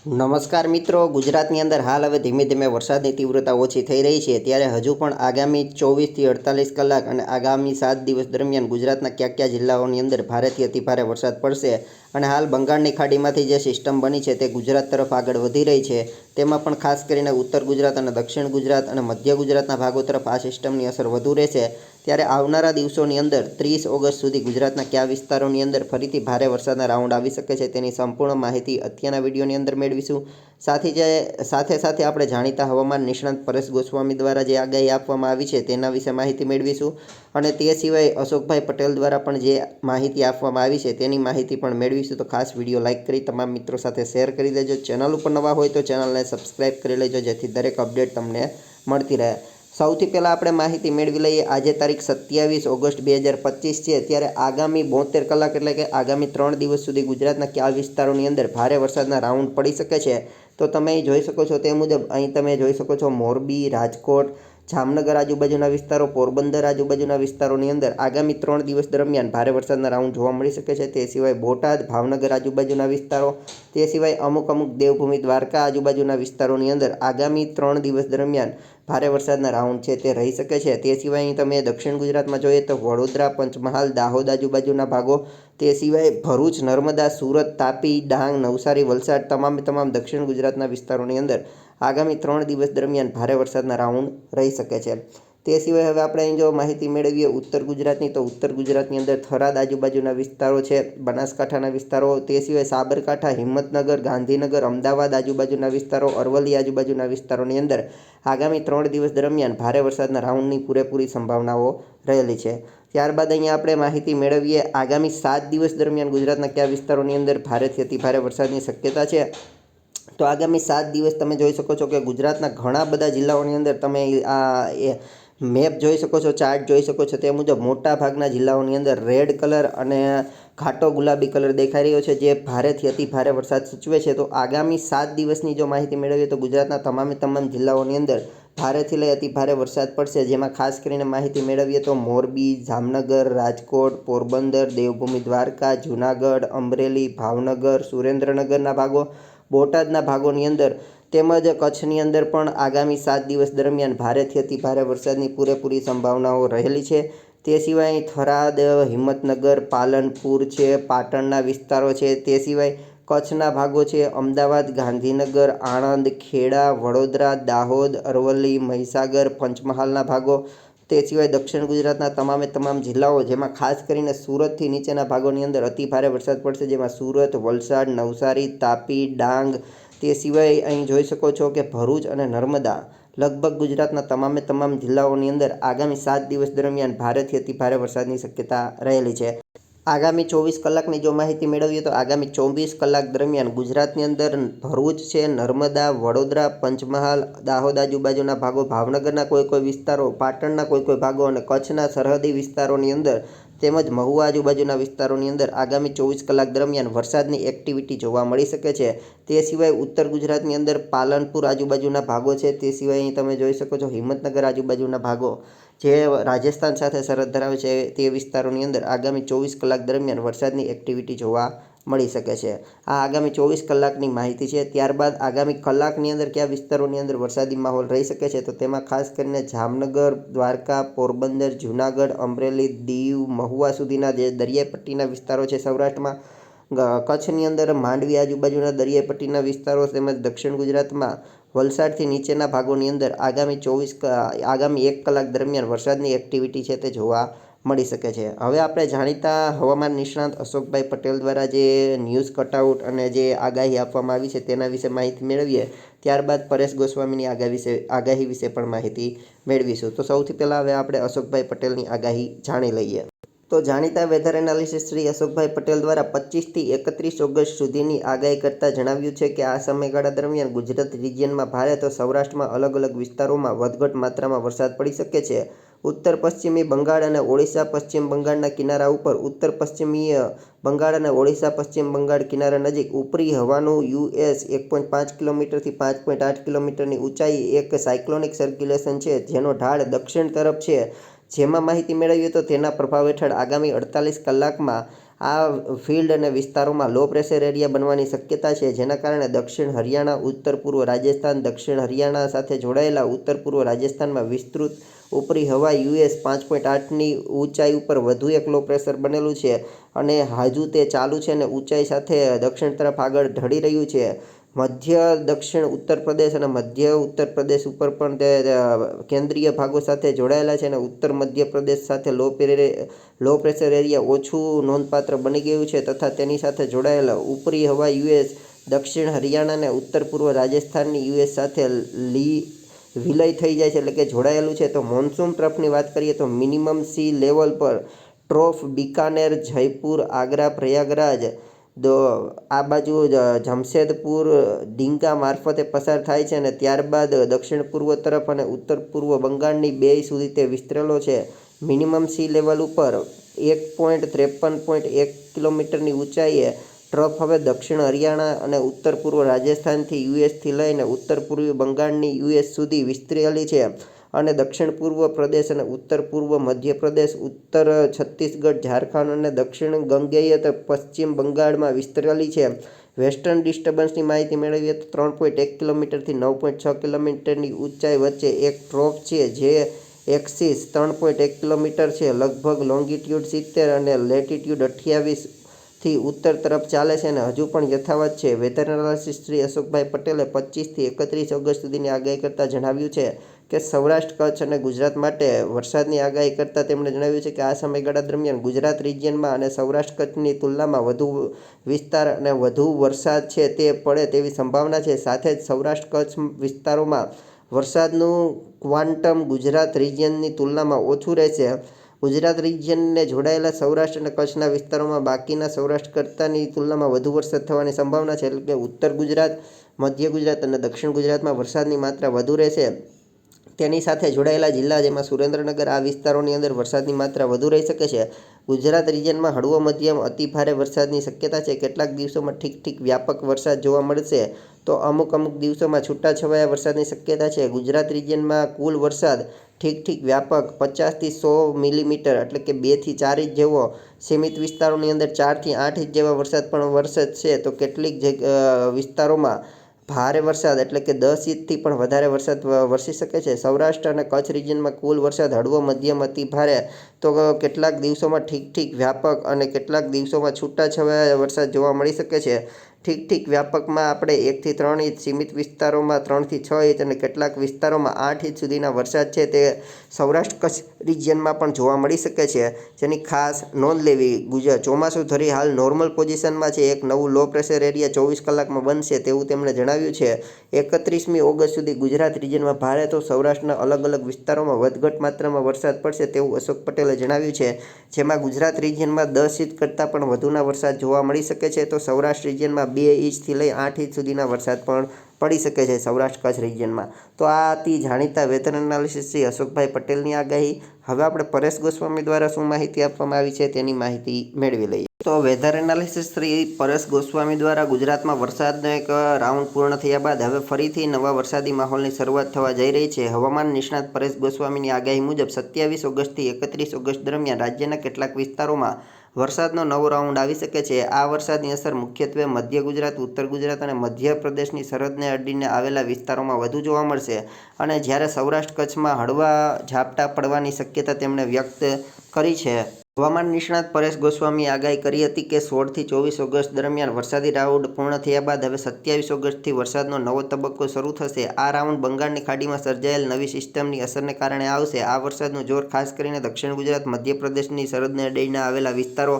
નમસ્કાર મિત્રો, ગુજરાતની અંદર હાલ હવે ધીમે ધીમે વરસાદની તીવ્રતા ઓછી થઈ રહી છે. ત્યારે હજુ પણ આગામી ચોવીસથી અડતાલીસ કલાક અને આગામી સાત દિવસ દરમિયાન ગુજરાતના કયા કયા જિલ્લાઓની અંદર ભારેથી અતિભારે વરસાદ પડશે અને હાલ બંગાળની ખાડીમાંથી જે સિસ્ટમ બની છે તે ગુજરાત તરફ આગળ વધી રહી છે. તેમાં પણ ખાસ કરીને ઉત્તર ગુજરાત અને દક્ષિણ ગુજરાત અને મધ્ય ગુજરાતના ભાગો તરફ આ સિસ્ટમની અસર વધુ રહેશે. ત્યારે આવનારા દિવસોની અંદર ત્રીસ ઓગસ્ટ સુધી ગુજરાતના કયા વિસ્તારોની અંદર ફરીથી ભારે વરસાદના રાઉન્ડ આવી શકે છે તેની સંપૂર્ણ માહિતી અત્યારના વિડીયોની અંદર મેળવીશું. સાથે જે, સાથે સાથે આપણે જાણીતા હવામાન નિષ્ણાંત પરેશ ગોસ્વામી દ્વારા જે આગાહી આપવામાં આવી છે તેના વિશે માહિતી મેળવીશું. અને તે સિવાય અશોકભાઈ પટેલ દ્વારા પણ જે માહિતી આપવામાં આવી છે તેની માહિતી પણ મેળવીશું. તો ખાસ વીડિયો લાઇક કરી તમામ મિત્રો સાથે શેર કરી દેજો. ચેનલ ઉપર નવા હોય તો ચેનલને સબસ્ક્રાઈબ કરી લેજો જેથી દરેક અપડેટ તમને મળતી રહે. સૌથી પહેલાં આપણે માહિતી મેળવી લઈએ. આજે તારીખ સત્યાવીસ ઓગસ્ટ બે હજાર પચીસ છે. ત્યારે આગામી બોતેર કલાક એટલે કે આગામી ત્રણ દિવસ સુધી ગુજરાતના કયા વિસ્તારોની અંદર ભારે વરસાદના રાઉન્ડ પડી શકે છે. તો તમે જોઈ શકો છો તે મુજબ અહીં તમે જોઈ શકો છો મોરબી, રાજકોટ જામનગર આજુબાજુના વિસ્તારો, પોરબંદર આજુબાજુના વિસ્તારોની અંદર આગામી ત્રણ દિવસ દરમિયાન ભારે વરસાદના રાઉન્ડ જોવા મળી શકે છે. તે સિવાય બોટાદ, ભાવનગર આજુબાજુના વિસ્તારો, તે સિવાય અમુક અમુક દેવભૂમિ, દ્વારકા આજુબાજુના વિસ્તારોની અંદર આગામી ત્રણ દિવસ દરમિયાન ભારે વરસાદના રાઉન્ડ છે તે રહી શકે છે. તે સિવાય અહીં તમે દક્ષિણ ગુજરાતમાં જોઈએ તો વડોદરા, પંચમહાલ, દાહોદ આજુબાજુના ભાગો, તે સિવાય ભરૂચ, નર્મદા, સુરત, તાપી, ડાંગ, નવસારી, વલસાડ, તમામે, તમામ દક્ષિણ ગુજરાતના વિસ્તારોની અંદર આગામી ત્રણ દિવસ દરમિયાન ભારે વરસાદના રાઉન્ડ રહી શકે છે. તે સિવાય હવે આપણે અહીં જો માહિતી મેળવીએ, ઉત્તર ગુજરાતની તો ઉત્તર ગુજરાતની અંદર થરાદ આજુબાજુના વિસ્તારો છે, બનાસકાંઠાના વિસ્તારો, તે સિવાય સાબરકાંઠા, હિંમતનગર, ગાંધીનગર, અમદાવાદ આજુબાજુના વિસ્તારો, અરવલ્લી આજુબાજુના વિસ્તારોની અંદર આગામી ત્રણ દિવસ દરમિયાન ભારે વરસાદના રાઉન્ડની પૂરેપૂરી સંભાવનાઓ રહેલી છે. ત્યારબાદ અહીંયા આપણે માહિતી મેળવીએ, આગામી સાત દિવસ દરમિયાન ગુજરાતના કયા વિસ્તારોની અંદર ભારેથી અતિભારે વરસાદની શક્યતા છે? તો આગામી સાત દિવસ તમે જોઈ શકો છો કે ગુજરાતના ઘણા બધા જિલ્લાઓની અંદર તમે આ મેપ જોઈ શકો છો, ચાર્ટ જોઈ શકો છો. તે મુજબ મોટા ભાગના જિલ્લાઓની અંદર રેડ કલર અને ઘાટો ગુલાબી કલર દેખાઈ રહ્યો છે. જે ભારેથી અતિ ભારે વરસાદ સૂચવે છે. તો આગામી સાત દિવસની જો માહિતી મેળવીએ તો ગુજરાતના તમામે તમામ જિલ્લાઓની અંદર ભારેથી લઈ અતિ ભારે વરસાદ પડશે. જેમાં ખાસ કરીને માહિતી મેળવીએ તો મોરબી, જામનગર, રાજકોટ, પોરબંદર, દેવભૂમિ દ્વારકા, જૂનાગઢ, અમરેલી, ભાવનગર, સુરેન્દ્રનગરના ભાગો બોટાદના ભાગોની અંદર તેમજ કચ્છની અંદર પણ આગામી સાત દિવસ દરમિયાન ભારેથી અતિ ભારે વરસાદની પૂરેપૂરી સંભાવનાઓ રહેલી છે. તે સિવાય થરાદ, હિંમતનગર, પાલનપુર છે, પાટણના વિસ્તારો છે. તે સિવાય કચ્છના ભાગો છે. અમદાવાદ, ગાંધીનગર, આણંદ, ખેડા, વડોદરા, દાહોદ, અરવલ્લી, મહીસાગર, પંચમહાલના ભાગો તે સિવાય દક્ષિણ ગુજરાતના તમામે તમામ જિલ્લાઓ, જેમાં ખાસ કરીને સુરતથી નીચેના ભાગોની અંદર અતિ ભારે વરસાદ પડશે, જેમાં સુરત, વલસાડ, નવસારી, તાપી, ડાંગ, તે સિવાય અહીં જોઈ શકો છો કે ભરૂચ અને નર્મદા લગભગ ગુજરાતના તમામે તમામ જિલ્લાઓની અંદર આગામી સાત દિવસ દરમિયાન ભારેથી અતિ ભારે વરસાદની શક્યતા રહેલી છે. આગામી ચોવીસ કલાકની જો માહિતી મેળવીએ તો આગામી ચોવીસ કલાક દરમિયાન ગુજરાતની અંદર ભરૂચ છે, નર્મદા, વડોદરા, પંચમહાલ, દાહોદ આજુબાજુના ભાગો, ભાવનગરના કોઈ કોઈ વિસ્તારો, પાટણના કોઈ કોઈ ભાગો અને કચ્છના સરહદી વિસ્તારોની અંદર તેમજ મહુવા આજુબાજુના વિસ્તારોની અંદર આગામી ચોવીસ કલાક દરમિયાન વરસાદની એક્ટિવિટી જોવા મળી શકે છે. તે સિવાય ઉત્તર ગુજરાતની અંદર પાલનપુર આજુબાજુના ભાગો છે, તે સિવાય અહીં તમે જોઈ શકો છો હિંમતનગર આજુબાજુના ભાગો. જે રાજસ્થાન સાથે સરહદ ધરાવે છે તે વિસ્તારોની અંદર આગામી ચોવીસ કલાક દરમિયાન વરસાદની એક્ટિવિટી જોવા મળી શકે છે. આ આગામી ચોવીસ કલાકની માહિતી છે. ત્યારબાદ આગામી કલાકની અંદર કયા વિસ્તારોની અંદર વરસાદી માહોલ રહી શકે છે? તો તેમાં ખાસ કરીને જામનગર, દ્વારકા, પોરબંદર, જૂનાગઢ, અમરેલી, દીવ, મહુવા સુધીના જે દરિયાઈ પટ્ટીના વિસ્તારો છે સૌરાષ્ટ્રમાં કચ્છની અંદર માંડવી આજુબાજુના દરિયાઈ પટ્ટીના વિસ્તારો તેમજ દક્ષિણ ગુજરાતમાં વલસાડથી નીચેના ભાગોની અંદર આગામી ચોવીસ આગામી એક કલાક દરમિયાન વરસાદની એક્ટિવિટી છે તે જોવા મળી શકે છે. હવે આપણે જાણીતા હવામાન નિષ્ણાંત અશોકભાઈ પટેલ દ્વારા જે ન્યૂઝ કટઆઉટ અને જે આગાહી આપવામાં આવી છે તેના વિશે માહિતી મેળવીએ, ત્યારબાદ પરેશ ગોસ્વામીની આગાહી વિશે આગાહી વિશે પણ માહિતી મેળવીશું. તો સૌથી પહેલાં હવે આપણે અશોકભાઈ પટેલની આગાહી જાણી લઈએ. તો જાણીતા વેધર એનાલિસિસ શ્રી અશોકભાઈ પટેલ દ્વારા પચીસથી એકત્રીસ ઓગસ્ટ સુધીની આગાહી કરતાં જણાવ્યું છે કે આ સમયગાળા દરમિયાન ગુજરાત રિજિયનમાં ભારે તો સૌરાષ્ટ્રમાં અલગ અલગ વિસ્તારોમાં વધઘટ માત્રામાં વરસાદ પડી શકે છે. ઉત્તર પશ્ચિમી બંગાળ અને ઓડિશા પશ્ચિમ બંગાળના કિનારા ઉપર ઉત્તર પશ્ચિમીય બંગાળ અને ઓડિશા પશ્ચિમ બંગાળ કિનારા નજીક ઉપરી હવાનું યુએસ એક પોઈન્ટ પાંચ કિલોમીટરથી પાંચ પોઈન્ટ આઠ કિલોમીટરની ઊંચાઈ એક સાયક્લોનિક સર્ક્યુલેશન છે, જેનો ઢાળ દક્ષિણ તરફ છે. જેમાં માહિતી મેળવીએ તો તેના પ્રભાવ હેઠળ આગામી અડતાલીસ કલાકમાં આ ફિલ્ડ અને વિસ્તારોમાં લો પ્રેશર એરિયા બનવાની શક્યતા છે, જેના કારણે દક્ષિણ હરિયાણા, ઉત્તર પૂર્વ રાજસ્થાન, દક્ષિણ હરિયાણા સાથે જોડાયેલા ઉત્તર પૂર્વ રાજસ્થાનમાં વિસ્તૃત ઉપરી હવા યુએસ પાંચ પોઈન્ટ આઠની ઊંચાઈ ઉપર વધુ એક લો પ્રેશર બનેલું છે અને હજુ તે ચાલુ છે અને ઊંચાઈ સાથે દક્ષિણ તરફ આગળ ઢળી રહ્યું છે. મધ્ય, દક્ષિણ, ઉત્તર પ્રદેશ અને મધ્ય ઉત્તર પ્રદેશ ઉપર પણ તે કેન્દ્રીય ભાગો સાથે જોડાયેલા છે અને ઉત્તર મધ્ય પ્રદેશ સાથે લો પ્રેરે લો પ્રેશર એરિયા ઓછું નોંધપાત્ર બની ગયું છે તથા તેની સાથે જોડાયેલા ઉપરી હવા યુએસ દક્ષિણ હરિયાણા અને ઉત્તર પૂર્વ રાજસ્થાનની યુએસ સાથે લી, વિલય થઈ જાય છે એટલે કે જોડાયેલું છે. તો મોન્સૂન ટ્રફની વાત કરીએ તો મિનિમમ સી લેવલ પર ટ્રોફ બિકાનેર, જયપુર, આગ્રા, પ્રયાગરાજ દો, આ બાજુ જમશેદપુર ડીંગા મારફતે પસાર થાય છે અને ત્યારબાદ દક્ષિણ પૂર્વ તરફ અને ઉત્તર પૂર્વ બંગાળની બે સુધી તે વિસ્તરેલો છે. મિનિમમ સી લેવલ ઉપર એક પોઈન્ટ ત્રેપન પોઈન્ટ એક કિલોમીટરની ઊંચાઈએ ટ્રફ હવે દક્ષિણ હરિયાણા અને ઉત્તર પૂર્વ રાજસ્થાનથી યુએસથી લઈને ઉત્તર પૂર્વી બંગાળની યુએસ સુધી વિસ્તરેલી છે. અને દક્ષિણ પૂર્વ પ્રદેશ અને ઉત્તર પૂર્વ મધ્યપ્રદેશ ઉત્તર છત્તીસગઢ, ઝારખંડ અને દક્ષિણ ગંગેય પશ્ચિમ બંગાળમાં વિસ્તરેલી છે. વેસ્ટર્ન ડિસ્ટર્બન્સની માહિતી મેળવીએ તો ત્રણ પોઈન્ટ એક કિલોમીટરથી નવ પોઈન્ટ છ કિલોમીટરની ઊંચાઈ વચ્ચે એક ટ્રોફ છે જે એક્સિસ ત્રણ પોઈન્ટ એક કિલોમીટર છે. લગભગ લોંગિટ્યુડ સિત્તેર અને લેટિટ્યુડ અઠ્યાવીસથી ઉત્તર તરફ ચાલે છે અને હજુ પણ યથાવત છે. વેધર એનાલિસિસ શ્રી અશોકભાઈ પટેલે પચીસથી એકત્રીસ ઓગસ્ટ સુધીની આગાહી કરતાં જણાવ્યું છે. કે સૌરાષ્ટ્ર, કચ્છ અને ગુજરાત માટે વરસાદની આગાહી કરતાં તેમણે જણાવ્યું છે કે આ સમયગાળા દરમિયાન ગુજરાત રિજિયનમાં અને સૌરાષ્ટ્ર, કચ્છની તુલનામાં વધુ વિસ્તાર અને વધુ વરસાદ છે તે પડે તેવી સંભાવના છે. સાથે જ સૌરાષ્ટ્ર, કચ્છ વિસ્તારોમાં વરસાદનું ક્વાન્ટમ ગુજરાત રિજિયનની તુલનામાં ઓછું રહેશે. ગુજરાત રિજિયનને જોડાયેલા સૌરાષ્ટ્ર અને કચ્છના વિસ્તારોમાં બાકીના સૌરાષ્ટ્ર કરતાની તુલનામાં વધુ વરસાદ થવાની સંભાવના છે. એટલે કે ઉત્તર ગુજરાત, મધ્ય ગુજરાત અને દક્ષિણ ગુજરાતમાં વરસાદની માત્રા વધુ રહેશે. તેની સાથે જોડાયેલા જિલ્લા જેમાં સુરેન્દ્રનગર આ વિસ્તારોની અંદર વરસાદની માત્રા વધુ રહી શકે છે. ગુજરાત રિજનમાં હળવો મધ્યમ અતિ ભારે વરસાદની શક્યતા છે. કેટલાક દિવસોમાં ઠીક ઠીક વ્યાપક વરસાદ જોવા મળશે તો અમુક અમુક દિવસોમાં છૂટાછવાયા વરસાદની શક્યતા છે. ગુજરાત રિજનમાં કુલ વરસાદ ઠીક ઠીક વ્યાપક પચાસથી સો મિલીમીટર એટલે કે બેથી ચાર ઇંચ જેવો. સીમિત વિસ્તારોની અંદર ચારથી આઠ ઇંચ જેવા વરસાદ પણ વરસાદ છે. તો કેટલીક વિસ્તારોમાં ભારે વરસાદ એટલે કે દસ ઇંચથી પણ વધારે વરસાદ વરસી શકે છે. સૌરાષ્ટ્ર અને કચ્છ રિજિયનમાં કુલ વરસાદ હળવો, મધ્યમ, અતિ ભારે. તો કેટલાક દિવસોમાં ઠીક ઠીક વ્યાપક અને કેટલાક દિવસોમાં છૂટાછવાયા વરસાદ જોવા મળી શકે છે. ઠીક ઠીક વ્યાપકમાં આપણે એકથી ત્રણ ઇંચ સીમિત વિસ્તારોમાં ત્રણથી છ ઇંચ અને કેટલાક વિસ્તારોમાં આઠ ઇંચ સુધીના વરસાદ છે તે સૌરાષ્ટ્ર કચ્છ રિજિયનમાં પણ જોવા મળી શકે છે. જેની ખાસ નોંધ લેવી ગુજરાત ચોમાસું ધરી હાલ નોર્મલ પોઝિશનમાં છે. એક નવું લો પ્રેશર એરિયા ચોવીસ કલાકમાં બનશે તેવું તેમણે જણાવ્યું છે. એકત્રીસમી ઓગસ્ટ સુધી ગુજરાત રિજિયનમાં ભારે તો સૌરાષ્ટ્રના અલગ અલગ વિસ્તારોમાં વધઘટ માત્રામાં વરસાદ પડશે તેવું અશોક પટેલે જણાવ્યું છે. જેમાં ગુજરાત રિજિયનમાં દસ ઇંચ કરતાં પણ વધુના વરસાદ જોવા મળી શકે છે. તો સૌરાષ્ટ્ર રિજિયનમાં બે ઇંચથી લઈ આઠ ઇંચ સુધીના વરસાદ પણ પડી શકે છે સૌરાષ્ટ્ર કચ્છ રિજિયનમાં. તો આ હતી જાણીતા વેધર એનાલિસિસ શ્રી અશોકભાઈ પટેલની આગાહી. હવે આપણે પરેશ ગોસ્વામી દ્વારા શું માહિતી આપવામાં આવી છે તેની માહિતી મેળવી લઈએ. તો વેધર એનાલિસિસ શ્રી પરેશ ગોસ્વામી દ્વારા ગુજરાતમાં વરસાદનો એક રાઉન્ડ પૂર્ણ થયા બાદ હવે ફરીથી નવા વરસાદી માહોલની શરૂઆત થવા જઈ રહી છે. હવામાન નિષ્ણાત પરેશ ગોસ્વામીની આગાહી મુજબ સત્યાવીસ ઓગસ્ટથી એકત્રીસ ઓગસ્ટ દરમિયાન રાજ્યના કેટલાક વિસ્તારોમાં વરસાદનો નવો રાઉન્ડ આવી શકે છે. આ વરસાદની અસર મુખ્યત્વે મધ્ય ગુજરાત, ઉત્તર ગુજરાત અને મધ્ય પ્રદેશની સરહદને અડીને આવેલા વિસ્તારોમાં વધુ જોવા મળશે અને જ્યારે સૌરાષ્ટ્ર કચ્છમાં હળવા ઝાપટા પડવાની શક્યતા તેમણે વ્યક્ત કરી છે. હવામાન નિષ્ણાત પરેશ ગોસ્વામીએ આગાહી કરી હતી કે સોળથી ચોવીસ ઓગસ્ટ દરમિયાન વરસાદી રાઉન્ડ પૂર્ણ થયા બાદ હવે સત્યાવીસ ઓગસ્ટથી વરસાદનો નવો તબક્કો શરૂ થશે. આ રાઉન્ડ બંગાળની ખાડીમાં સર્જાયેલ નવી સિસ્ટમની અસરને કારણે આવશે. આ વરસાદનું જોર ખાસ કરીને દક્ષિણ ગુજરાત, મધ્યપ્રદેશની સરહદને અડીને આવેલા વિસ્તારો,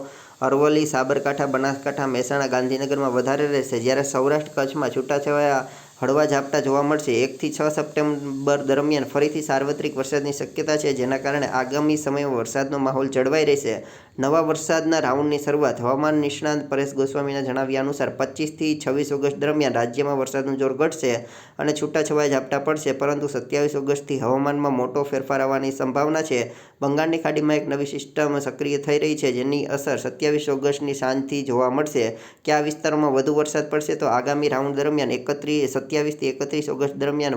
અરવલ્લી, સાબરકાંઠા, બનાસકાંઠા, મહેસાણા, ગાંધીનગરમાં વધારે રહેશે. જ્યારે સૌરાષ્ટ્ર કચ્છમાં છૂટાછવાયા હળવા ઝાપટા જોવા મળશે. એકથી છ સપ્ટેમ્બર દરમિયાન ફરીથી સાર્વત્રિક વરસાદની શક્યતા છે, જેના કારણે આગામી સમયમાં વરસાદનો માહોલ જળવાઈ રહેશે. નવા વરસાદના રાઉન્ડની શરૂઆત હવામાન નિષ્ણાંત પરેશ ગોસ્વામીના જણાવ્યા અનુસાર પચીસથી છવ્વીસ ઓગસ્ટ દરમિયાન રાજ્યમાં વરસાદનું જોર ઘટશે અને છૂટાછવાયા ઝાપટા પડશે, પરંતુ સત્યાવીસ ઓગસ્ટથી હવામાનમાં મોટો ફેરફાર આવવાની સંભાવના છે. બંગાળની ખાડીમાં એક નવી સિસ્ટમ સક્રિય થઈ રહી છે, જેની અસર સત્યાવીસ ઓગસ્ટની સાંજથી જોવા મળશે. કે આ વિસ્તારોમાં વધુ વરસાદ પડશે તો આગામી રાઉન્ડ દરમિયાન એકત્રીસ, સત્યાવીસથી એકત્રીસ ઓગસ્ટ દરમિયાન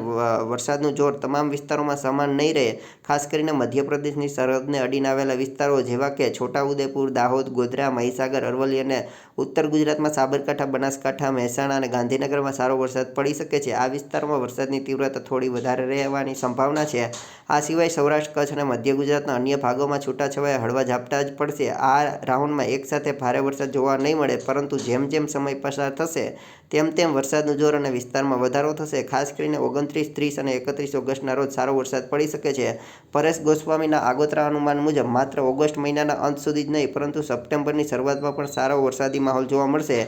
વરસાદનું જોર તમામ વિસ્તારોમાં સમાન નહીં રહે. ખાસ કરીને મધ્યપ્રદેશની સરહદને અડીને આવેલા વિસ્તારો જેવા કે છોટાઉદેપુર, દાહોદ, ગોધરા, મહીસાગર, અરવલ્લી અને ઉત્તર ગુજરાતમાં સાબરકાંઠા, બનાસકાંઠા, મહેસાણા અને ગાંધીનગરમાં સારો વરસાદ પડી શકે છે. આ વિસ્તારોમાં વરસાદની તીવ્રતા થોડી વધારે રહેવાની સંભાવના છે. આ સિવાય સૌરાષ્ટ્ર, કચ્છ અને મધ્ય ગુજરાતના અન્ય ભાગોમાં છૂટાછવાયા હળવા ઝાપટા જ પડશે. આ રાઉન્ડમાં એકસાથે ભારે વરસાદ જોવા નહીં મળે, પરંતુ જેમ જેમ સમય પસાર થશે, તેમ તેમ વરસાદનું જોર અને વિસ્તારમાં વધારો થશે. ખાસ કરીને ઓગણત્રીસ, ત્રીસ અને એકત્રીસ ઓગસ્ટના રોજ સારો વરસાદ પડી શકે છે. પરેશ ગોસ્વામીના આગોતરા અનુમાન મુજબ, માત્ર ઓગસ્ટ મહિનાના અંત સુધી જ નહીં, પરંતુ સપ્ટેમ્બરની શરૂઆતમાં પણ સારો વરસાદી માહોલ જોવા મળશે.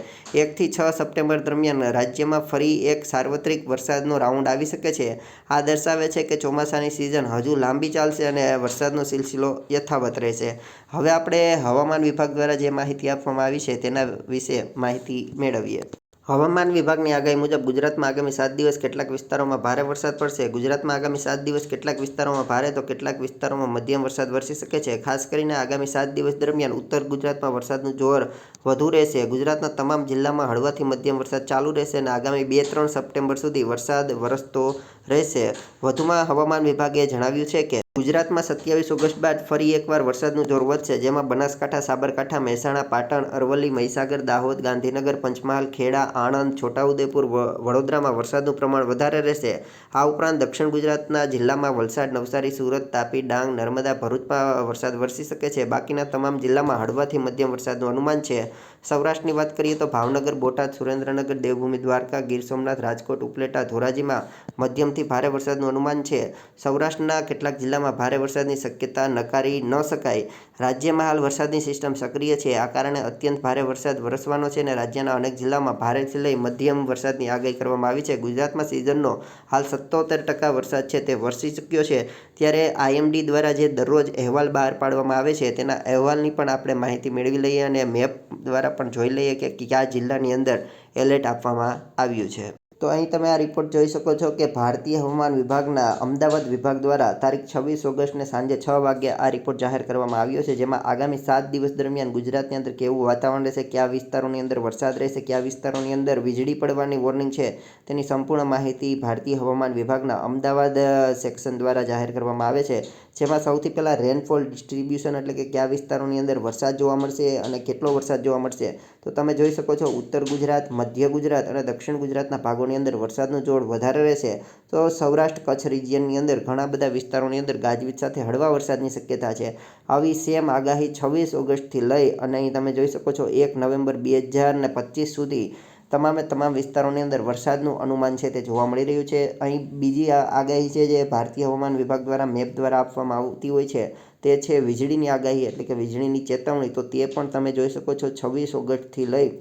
એકથી છ સપ્ટેમ્બર દરમિયાન રાજ્યમાં ફરી એક સાર્વત્રિક વરસાદનો રાઉન્ડ આવી શકે છે. આ દર્શાવે છે કે ચોમાસાની સિઝન હજુ લાંબી ચાલશે અને વરસાદનો સિલસિલો યથાવત રહેશે. હવે આપણે હવામાન વિભાગ દ્વારા જે માહિતી આપવામાં આવી છે તેના વિશે માહિતી મેળવીએ. હવામાન વિભાગની આગાહી મુજબ ગુજરાતમાં આગામી સાત દિવસ કેટલાક વિસ્તારોમાં ભારે વરસાદ પડશે. ગુજરાતમાં આગામી સાત દિવસ કેટલાક વિસ્તારોમાં ભારે તો કેટલાક વિસ્તારોમાં મધ્યમ વરસાદ વરસી શકે છે. ખાસ કરીને આગામી સાત દિવસ દરમિયાન ઉત્તર ગુજરાતમાં વરસાદનું જોર વધુ રહેશે. ગુજરાતના તમામ જિલ્લામાં હળવાથી મધ્યમ વરસાદ ચાલુ રહેશે અને આગામી બે ત્રણ સપ્ટેમ્બર સુધી વરસાદ વરસતો રહેશે. વધુમાં હવામાન વિભાગે જણાવ્યું છે કે ગુજરાતમાં સત્યાવીસ ઓગસ્ટ બાદ ફરી એકવાર વરસાદનું જોર વધશે, જેમાં બનાસકાંઠા, સાબરકાંઠા, મહેસાણા, પાટણ, અરવલ્લી, મહીસાગર, દાહોદ, ગાંધીનગર, પંચમહાલ, ખેડા, આણંદ, છોટાઉદેપુર વડોદરામાં વરસાદનું પ્રમાણ વધારે રહેશે. આ ઉપરાંત દક્ષિણ ગુજરાતના જિલ્લામાં વલસાડ, નવસારી, સુરત, તાપી, ડાંગ, નર્મદા ભરૂચમાં વરસાદ વરસી શકે છે. બાકીના તમામ જિલ્લામાં હળવાથી મધ્યમ વરસાદનું અનુમાન છે. સૌરાષ્ટ્રની વાત કરીએ તો ભાવનગર, બોટાદ, સુરેન્દ્રનગર, દેવભૂમિ, દ્વારકા, ગીર સોમનાથ, રાજકોટ, ઉપલેટા, ધોરાજીમાં મધ્યમથી ભારે વરસાદનું અનુમાન છે. સૌરાષ્ટ્રના કેટલાક જિલ્લામાં ભારે વરસાદની શક્યતા નકારી ન શકાય. રાજ્યમાં હાલ વરસાદની સિસ્ટમ સક્રિય છે. આ કારણે અત્યંત ભારે વરસાદ વરસવાનો છે અને રાજ્યના અનેક જિલ્લામાં ભારેથી લઈ મધ્યમ વરસાદની આગાહી કરવામાં આવી છે. ગુજરાતમાં સિઝનનો હાલ સત્તોતેર ટકા વરસાદ છે. તે વરસી ચૂક્યો છે. ત્યારે આઈએમડી દ્વારા જે દરરોજ અહેવાલ બહાર પાડવામાં આવે છે, તેના અહેવાલની પણ આપણે માહિતી મેળવી લઈએ અને મેપ દ્વારા પણ જોઈ લઈએ કે કયા જિલ્લાની અંદર એલર્ટ આપવામાં આવ્યું છે. તો અહીં તમે આ રિપોર્ટ જોઈ શકો છો કે ભારતીય હવામાન વિભાગના અમદાવાદ વિભાગ દ્વારા તારીખ છવ્વીસ ઓગસ્ટને સાંજે છ વાગ્યે આ રિપોર્ટ જાહેર કરવામાં આવ્યો છે, જેમાં આગામી સાત દિવસ દરમિયાન ગુજરાતની અંદર કેવું વાતાવરણ રહેશે, કયા વિસ્તારોની અંદર વરસાદ રહેશે, કયા વિસ્તારોની અંદર વીજળી પડવાની વોર્નિંગ છે, તેની સંપૂર્ણ માહિતી ભારતીય હવામાન વિભાગના અમદાવાદ સેક્શન દ્વારા જાહેર કરવામાં આવે છે. જેમાં સૌથી પહેલાં રેનફોલ ડિસ્ટ્રીબ્યુશન એટલે કે કયા વિસ્તારોની અંદર વરસાદ જોવા મળશે અને કેટલો વરસાદ જોવા મળશે, તો તમે જોઈ શકો છો ઉત્તર ગુજરાત, મધ્ય ગુજરાત અને દક્ષિણ ગુજરાતના ભાગોની અંદર વરસાદનું જોર વધારે રહેશે. તો સૌરાષ્ટ્ર કચ્છ રિજિયનની અંદર ઘણા બધા વિસ્તારોની અંદર ગાજવીજ સાથે હળવા વરસાદની શક્યતા છે. આવી સેમ આગાહી છવ્વીસ ઓગસ્ટથી લઈ અને અહીં તમે જોઈ શકો છો એક નવેમ્બર બે હજાર ને પચીસ સુધી તમામે તમામ વિસ્તારોની અંદર વરસાદનું અનુમાન છે તે જોવા મળી રહ્યું છે. અહીં બીજી આગાહી છે જે ભારતીય હવામાન વિભાગ દ્વારા મેપ દ્વારા આપવામાં આવતી હોય છે તે છે વીજળીની આગાહી એટલે કે વીજળીની ચેતવણી. તો તે પણ તમે જોઈ શકો છો છવ્વીસ ઓગસ્ટથી લઈ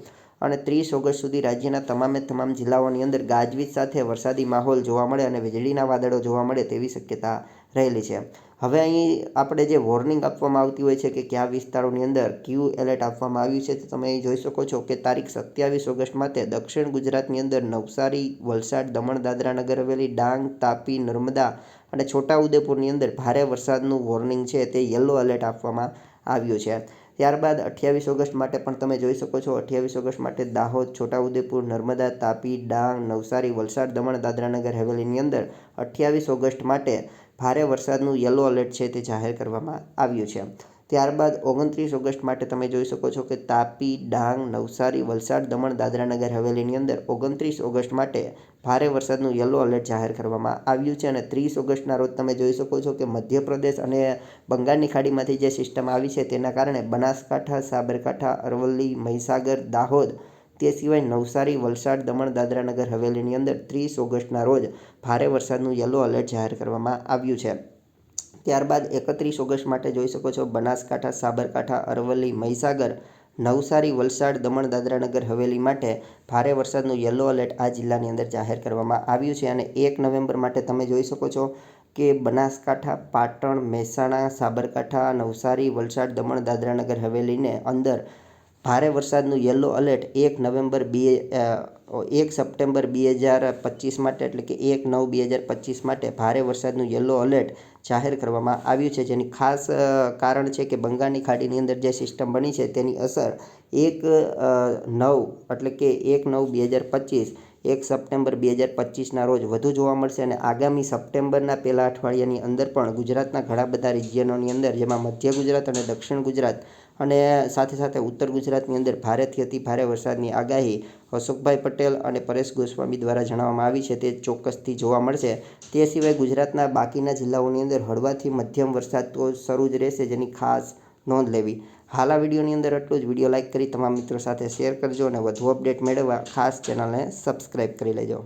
અને ત્રીસ ઓગસ્ટ સુધી રાજ્યના તમામે તમામ જિલ્લાઓની અંદર ગાજવીજ સાથે વરસાદી માહોલ જોવા મળે અને વીજળીના વાદળો જોવા મળે તેવી શક્યતા રહેલી છે. હવે અહીં આપણે જે વોર્નિંગ આપવામાં આવતી હોય છે કે કયા વિસ્તારોની અંદર ક્યુ એલર્ટ આપવામાં આવ્યું છે તો તમે અહીં જોઈ શકો છો કે તારીખ સત્યાવીસ ઓગસ્ટ માટે દક્ષિણ ગુજરાતની અંદર નવસારી, વલસાડ, દમણ દાદરા નગર હવેલી, ડાંગ, તાપી, નર્મદા અને છોટાઉદેપુરની અંદર ભારે વરસાદનું વોર્નિંગ છે તે યલો એલર્ટ આપવામાં આવ્યું છે. ત્યારબાદ અઠ્યાવીસ ઓગસ્ટ માટે પણ તમે જોઈ શકો છો અઠ્યાવીસ ઓગસ્ટ માટે દાહોદ, છોટાઉદેપુર, નર્મદા, તાપી, ડાંગ, નવસારી, વલસાડ, દમણ, દાદરાનગર હવેલીની અંદર અઠ્યાવીસ ઓગસ્ટ માટે ભારે વરસાદનું યલો એલર્ટ છે તે જાહેર કરવામાં આવ્યું છે. ત્યારબાદ ઓગણત્રીસ ઓગસ્ટ માટે તમે જોઈ શકો છો કે તાપી, ડાંગ, નવસારી, વલસાડ, દમણ દાદરાનગર હવેલીની અંદર ઓગણત્રીસ ઓગસ્ટ માટે ભારે વરસાદનું યલો એલર્ટ જાહેર કરવામાં આવ્યું છે અને ત્રીસ ઓગસ્ટના રોજ તમે જોઈ શકો છો કે મધ્યપ્રદેશ અને બંગાળની ખાડીમાંથી જે સિસ્ટમ આવી છે તેના કારણે બનાસકાંઠા, સાબરકાંઠા, અરવલ્લી, મહીસાગર, દાહોદ તે સિવાય નવસારી, વલસાડ, દમણ, દાદરાનગર હવેલીની અંદર ત્રીસ ઓગસ્ટના રોજ ભારે વરસાદનું યલો એલર્ટ જાહેર કરવામાં આવ્યું છે. ત્યારબાદ એકત્રીસ ઓગસ્ટ માટે જોઈ શકો છો બનાસકાંઠા, સાબરકાંઠા, અરવલ્લી, મહીસાગર, નવસારી, વલસાડ, દમણ, દાદરાનગર, હવેલી માટે ભારે વરસાદનું યલો એલર્ટ આ જિલ્લાની અંદર જાહેર કરવામાં આવ્યું છે. અને એક નવેમ્બર માટે તમે જોઈ શકો છો કે બનાસકાંઠા, પાટણ, મહેસાણા, સાબરકાંઠા, નવસારી, વલસાડ, દમણ, દાદરાનગર, હવેલીને અંદર ભારે વરસાદનું યલો અલર્ટ એક નવેમ્બર બે એક સપ્ટેમ્બર બે હજાર પચીસ માટે, એટલે કે એક નવ બે હજાર પચીસ માટે ભારે વરસાદનું યલો એલર્ટ જાહેર કરવામાં આવ્યું છે. જેની ખાસ કારણ છે કે બંગાળની ખાડીની અંદર જે સિસ્ટમ બની છે તેની અસર એક નવ, એટલે કે એક નવ બે હજાર પચીસ, એક સપ્ટેમ્બર બે હજાર પચીસના રોજ વધુ જોવા મળશે અને આગામી સપ્ટેમ્બરના પહેલા અઠવાડિયાની અંદર પણ ગુજરાતના ઘણા બધા રિજિયનોની અંદર, જેમાં મધ્ય ગુજરાત અને દક્ષિણ ગુજરાત અને સાથે સાથે ઉત્તર ગુજરાતની અંદર ભારેથી અતિ ભારે વરસાદની આગાહી અશોકભાઈ પટેલ અને પરેશ ગોસ્વામી દ્વારા જણાવવામાં આવી છે. તે ચોક્કસથી જોવા મળશે. તે સિવાય ગુજરાતના બાકીના જિલ્લાઓની અંદર હળવાથી મધ્યમ વરસાદ તો શરૂ જ રહેશે જેની ખાસ નોંધ લેવી. હાલ આ વિડીયોની અંદર એટલું જ. વીડિયો લાઇક કરી તમામ મિત્રો સાથે શેર કરજો અને વધુ અપડેટ મેળવવા ખાસ ચેનલને સબસ્ક્રાઈબ કરી લેજો.